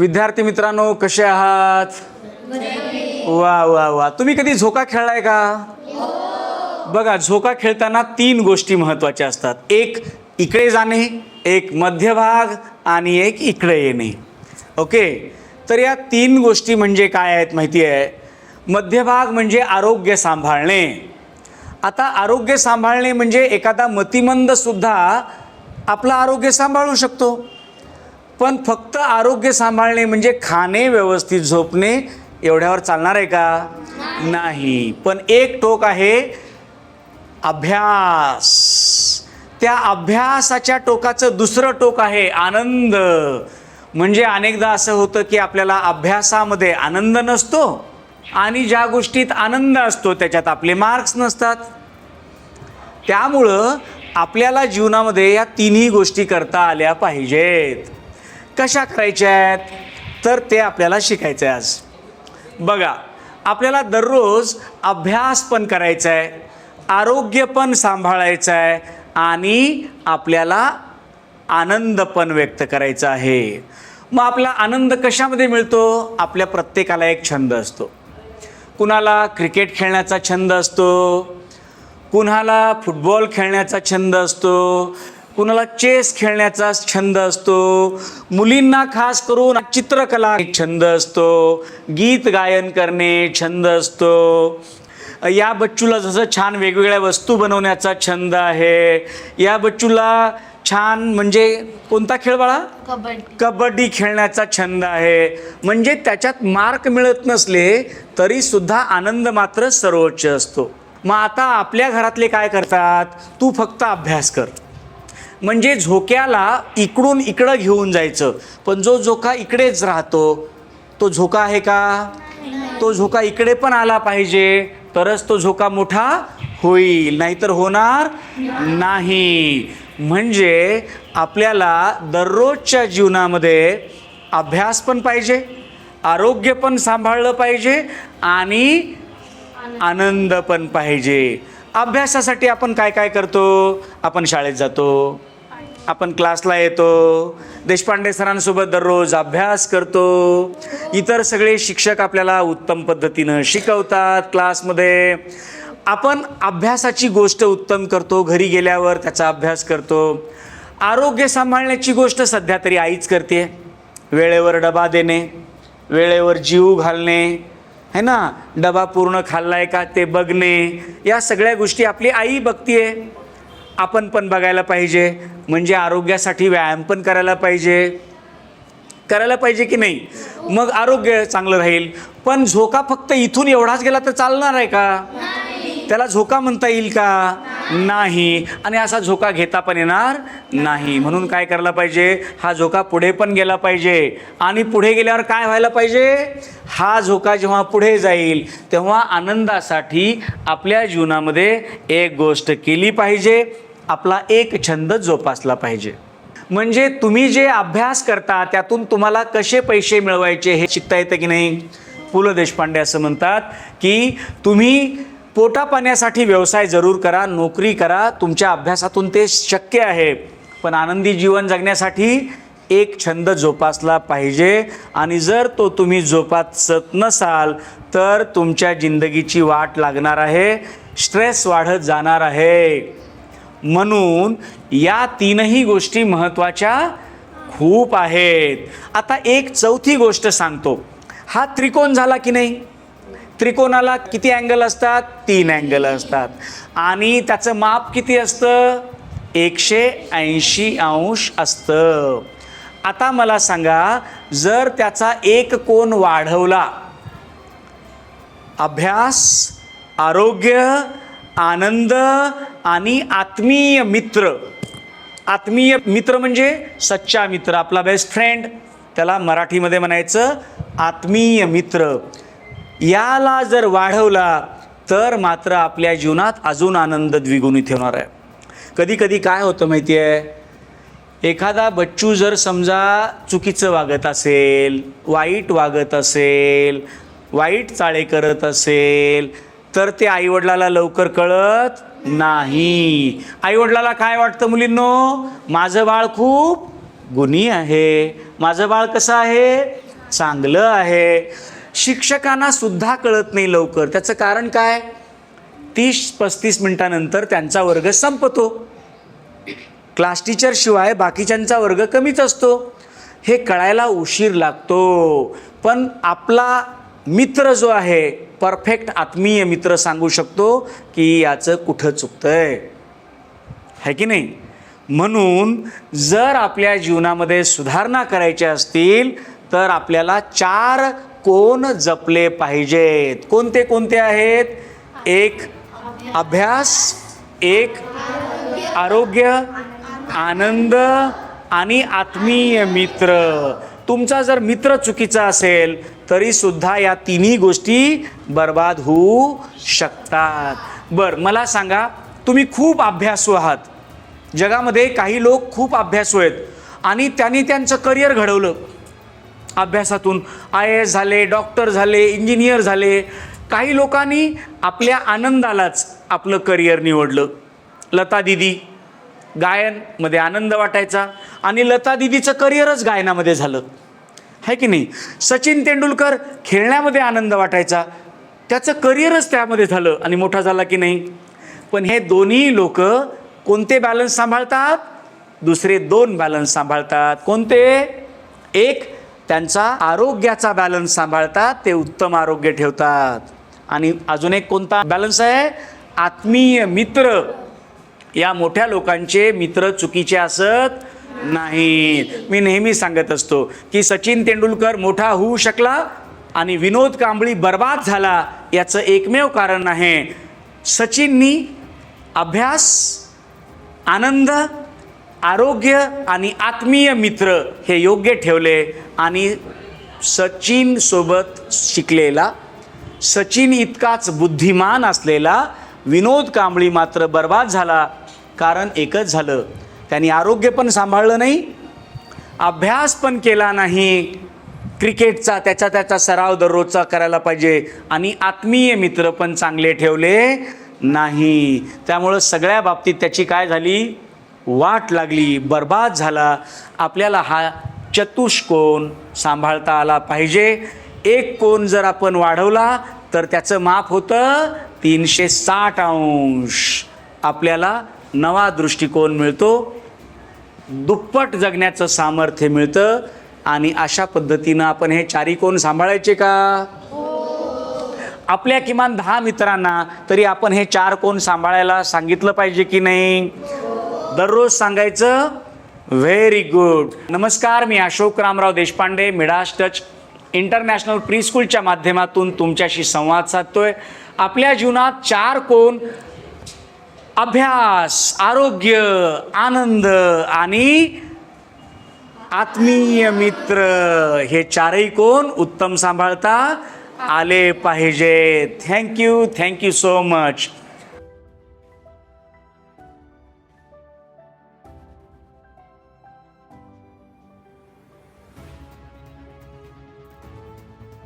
विद्यार्थी मित्रांनो कसे आहात? वा वा वा. तुम्ही कधी झोका खेळलाय का? बघा झोका खेळताना तीन गोष्टी महत्त्वाच्या असतात. एक इकडे जाणे. एक मध्यभाग आणि एक इकडे येणे. ओके? तर या तीन गोष्टी म्हणजे काय आहेत माहिती आहे? मध्यभाग म्हणजे आरोग्य सांभाळणे. आता आरोग्य सांभाळणे म्हणजे एखादा मतिमंदसुद्धा आपलं आरोग्य सांभाळू शकतो. पण फक्त आरोग्य सांभाळणे म्हणजे खाणे व्यवस्थित झोपणे एवढ्यावर चालणार आहे का? नाही. पण एक टोक आहे अभ्यास. त्या अभ्यासाच्या टोकाचं दुसरं टोक आहे आनंद. म्हणजे अनेकदा असं होतं की आपल्याला अभ्यासामध्ये आनंद नसतो आणि ज्या गोष्टीत आनंद असतो त्याच्यात आपले मार्क्स नसतात. त्यामुळं आपल्याला जीवनामध्ये या तिन्ही गोष्टी करता आल्या पाहिजेत. कशा करायच्या आहेत? तर ते आपल्याला शिकायचं आहे आज. बघा आपल्याला दररोज अभ्यास पण करायचा आहे आरोग्य पण सांभाळायचं आहे आणि आपल्याला आनंद पण व्यक्त करायचा आहे. मग आपला आनंद कशामध्ये मिळतो? आपल्या प्रत्येकाला एक छंद असतो. कुणाला क्रिकेट खेळण्याचा छंद असतो कुणाला फुटबॉल खेळण्याचा छंद असतो कुणाला चेस खेळण्याचा छंद असतो मुलींना खास करून चित्रकला एक छंद असतो गीत गायन करणे छंद असतो. या बच्चूला जसं छान वेगवेगळ्या वस्तू बनवण्याचा छंद आहे या बच्चूला छान म्हणजे कोणता खेळ बाळा? कबड्डी. कबड्डी खेळण्याचा छंद आहे. म्हणजे त्याच्यात मार्क मिळत नसले तरी सुद्धा आनंद मात्र सर्वोच्च असतो. मग आता आपल्या घरातले काय करतात? तू फक्त अभ्यास कर. म्हणजे झोक्याला इकडून इकडं घेऊन जायचं. पण जो झोका इकडेच राहतो तो झोका आहे का? तो झोका इकडे पण आला पाहिजे. तरच तो झोका मोठा होईल. नाहीतर होणार नाही. म्हणजे आपल्याला दररोजच्या जीवनामध्ये अभ्यास पण पाहिजे आरोग्य पण सांभाळलं पाहिजे आणि आनंद पण पाहिजे. अभ्यासासाठी आपण काय काय करतो? आपण शाळेत जातो आपण क्लासला येतो देशपांडे सरांसोबत दररोज अभ्यास करतो. इतर सगळे शिक्षक आपल्याला उत्तम पद्धतीनं शिकवतात क्लासमध्ये. आपण अभ्यासाची गोष्ट उत्तम करतो घरी गेल्यावर त्याचा अभ्यास करतो. आरोग्य सांभाळण्याची गोष्ट सध्या तरी आईच करते. वेळेवर डबा देणे वेळेवर जीव घालणे है ना? डबा पूर्ण खाल्लाय का ते बघणे या सगळ्या गोष्टी आपली आई बघतीये. आपण पण बघायला पाहिजे. म्हणजे आरोग्यासाठी व्यायाम पण करायला पाहिजे. करायला पाहिजे की नाही? मग आरोग्य चांगलं राहील. पण झोका फक्त इथून एवढाच गेला तर चालणार आहे का? त्याला झोका म्हणता येईल का? नाही. आणि असा झोका घेता पण येणार नाही. म्हणून काय करायला पाहिजे? हा झोका पुढे पण गेला पाहिजे. आणि पुढे गेल्यावर काय व्हायला पाहिजे? हा झोका जेव्हा पुढे जाईल तेव्हा आनंदासाठी आपल्या जीवनामध्ये एक गोष्ट केली पाहिजे. आपला एक छंद जोपासला पाहिजे. म्हणजे तुम्ही जे अभ्यास करता त्यातून तुम्हाला कसे पैसे मिळवायचे हे शिकता येतं की नाही? पु ल देशपांडे असं म्हणतात की तुम्ही पोटा पाण्यासाठी व्यवसाय जरूर करा नोकरी करा तुमच्या अभ्यासातून ते शक्य आहे. पण आनंदी जीवन जगण्यासाठी एक छंद जोपासला पाहिजे आणि जर तो तुम्ही जोपासत नसाल तर तुमच्या जिंदगीची वाट लागणार आहे स्ट्रेस वाढत जाणार आहे. म्हणून या तीनही गोष्टी महत्त्वाच्या खूप आहेत. आता एक चौथी गोष्ट सांगतो. हा त्रिकोण झाला की नाही? त्रिकोणाला किती अँगल असतात? तीन अँगल असतात. आणि त्याचं माप किती असतं? एकशे ऐंशी अंश असतं. आता मला सांगा जर त्याचा एक कोण वाढवला अभ्यास आरोग्य आनंद आणि आत्मीय मित्र आत्मीय मित्र म्हणजे सच्चा मित्र आपला बेस्ट फ्रेंड त्याला मराठीमध्ये म्हणायचं आत्मीय मित्र. याला जर वाढवला तर मात्र आपल्या जीवनात अजून आनंद द्विगुणित होणार आहे. कधी कधी काय होतं माहिती आहे एखादा बच्चू जर समजा चुकीचं वागत असेल वाईट वागत असेल वाईट चाळे करत असेल तर ते आईवडिलाला लवकर कळत नाही. आईवडिलाला काय वाटतं मुलींनो? माझं बाळ खूप गुणी आहे. माझं बाळ कसं आहे? चांगलं आहे. शिक्षकांना सुद्धा कळत नाही लवकर. त्याचं कारण काय? तीस पस्तीस मिनिटानंतर त्यांचा वर्ग संपतो. क्लास टीचर शिवाय बाकीच्यांचा वर्ग कमीच असतो. हे कळायला उशीर लागतो. पण आपला मित्र जो आहे परफेक्ट आत्मीय मित्र सांगू शकतो की याचं कुठं चुकतंय. है की नाही? म्हणून जर आपल्या जीवनामध्ये सुधारणा करायच्या असतील तर आपल्याला चार कोण जपले पाहिजेत? कोणते कोणते आहेत? एक अभ्यास एक आरोग्य आनंद आणि आत्मीय मित्र. तुमचा जर मित्र चुकीचा असेल तरी सुद्धा या तिन्ही गोष्टी बर्बाद होऊ शकतात. बर मला सांगा तुम्ही खूप अभ्यासू आहात. जगामध्ये काही लोक खूप अभ्यासू आहेत. आणि त्यांनी त्यांचं करिअर घडवलं. अभ्यासातून आय एस झाले डॉक्टर झाले इंजिनियर झाले. काही लोकांनी आपल्या आनंदालाच आपलं करिअर निवडलं. लता दिदी गायनमध्ये आनंद वाटायचा आणि लता दिदीचं करिअरच गायनामध्ये झालं. है की नाही? सचिन तेंडुलकर खेळण्यामध्ये आनंद वाटायचा. त्याचं करिअरच त्यामध्ये झालं आणि मोठा झाला की नाही? पण हे दोन्ही लोक कोणते बॅलन्स सांभाळतात? दुसरे दोन बॅलन्स सांभाळतात. कोणते? एक त्यांचा आरोग्याचा बॅलन्स सांभाळतात ते उत्तम आरोग्य ठेवतात. आणि अजून एक कोणता बॅलन्स आहे? आत्मीय मित्र. या मोठ्या लोकांचे मित्र चुकीचे असत नाहीत. मी नेहमी सांगत असतो की सचिन तेंडुलकर मोठा होऊ शकला आणि विनोद कांबळी बर्बाद झाला याचं एकमेव कारण आहे सचिननी अभ्यास आनंद आरोग्य आणि आत्मीय मित्र हे योग्य ठेवले आणि सचिनसोबत शिकलेला सचिन इतकाच बुद्धिमान असलेला विनोद कांबळी मात्र बर्बाद झाला कारण एकच झालं त्यांनी आरोग्य पण सांभाळलं नाही अभ्यास पण केला नाही क्रिकेटचा त्याचा त्याचा सराव दररोजचा करायला पाहिजे आणि आत्मीय मित्र पण चांगले ठेवले नाही. त्यामुळं सगळ्या बाबतीत त्याची काय झाली? वाट लागली बर्बाद झाला. आपल्याला हा चतुष्कोन सांभाळता आला पाहिजे? एक कोण जर आपण वाढवला तर त्याचं माप होतं तीनशे साठ अंश. आपल्याला नवा दृष्टिकोन मिळतो. दुप्पट जगण्याचं सामर्थ्य मिळतं. आणि अशा पद्धतीनं आपण हे चारी कोण सांभाळायचे का? आपल्या किमान दहा मित्रांना तरी आपण हे चार कोण सांभाळायला सांगितलं पाहिजे की नाही? दररोज सांगायचं व्हेरी गुड नमस्कार मी Ashok Ramrao Deshpande Midas touch international प्रीस्कूलच्या माध्यमातून तुमच्याशी संवाद साधतोय. आपल्या जीवनात चार कोण? अभ्यास आरोग्य आनंद आणि आत्मीय मित्र. हे चारही कोण? उत्तम सांभाळता आले पाहिजेत. Thank you thank you so much